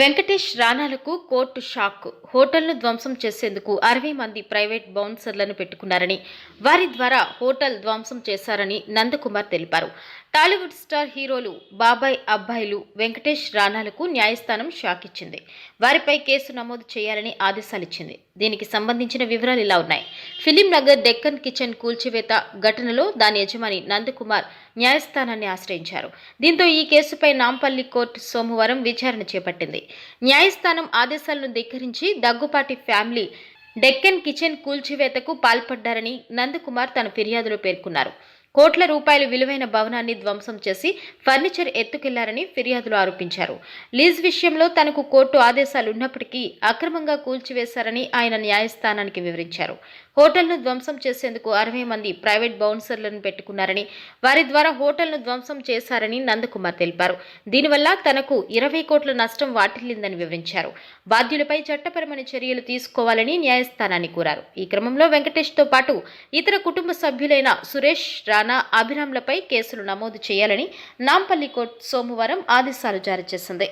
వెంకటేష్ రాణాలకు court shock. హోటల్ను ధ్వంసం చేసేందుకు అరవై మంది ప్రైవేట్ బౌన్సర్లను పెట్టుకున్నారని వారి ద్వారా హోటల్ ధ్వంసం చేశారని నందకుమార్ తెలిపారు. టాలీవుడ్ స్టార్ హీరోలు బాబాయ్ అబ్బాయిలు వెంకటేష్ రాణాలకు న్యాయస్థానం షాక్ ఇచ్చింది. వారిపై కేసు నమోదు చేయాలని ఆదేశాలిచ్చింది. దీనికి సంబంధించిన వివరాలు ఇలా ఉన్నాయి. ఫిలిం నగర్ డెక్కన్ కిచెన్ కూల్చివేత ఘటనలో దాని యజమాని నందకుమార్ న్యాయస్థానాన్ని ఆశ్రయించారు. దీంతో ఈ కేసుపై నాంపల్లి కోర్టు సోమవారం విచారణ చేపట్టింది. న్యాయస్థానం ఆదేశాలను ధిక్కరించి దగ్గుపాటి ఫ్యామిలీ డెక్కన్ కిచెన్ కూల్చివేతకు పాల్పడ్డారని నందకుమార్ తన ఫిర్యాదులో పేర్కొన్నారు. కోట్ల రూపాయల విలువైన భవనాన్ని ధ్వంసం చేసి ఫర్నిచర్ ఎత్తుకెళ్ళారని ఫిర్యాదులు ఆరోపించారు. లీజ్ విషయంలో తనకు కోర్టు ఆదేశాలు ఉన్నప్పటికీ అక్రమంగా కూల్చివేశారని ఆయన న్యాయస్థానానికి వివరించారు. హోటల్ను ధ్వంసం చేసేందుకు అరవై మంది ప్రైవేట్ బౌన్సర్లను పెట్టుకున్నారని వారి ద్వారా హోటల్ను ధ్వంసం చేశారని నందకుమార్ తెలిపారు. దీనివల్ల తనకు ఇరవై కోట్ల నష్టం వాటిల్లిందని వివరించారు. బాధ్యులపై చట్టపరమైన చర్యలు తీసుకోవాలని న్యాయస్థానాన్ని కోరారు. ఈ క్రమంలో వెంకటేష్తో పాటు ఇతర కుటుంబ సభ్యులైన సురేష్ రాణా అభిరామ్లపై కేసులు నమోదు చేయాలని నాంపల్లి కోర్టు సోమవారం ఆదేశాలు జారీ చేసింది.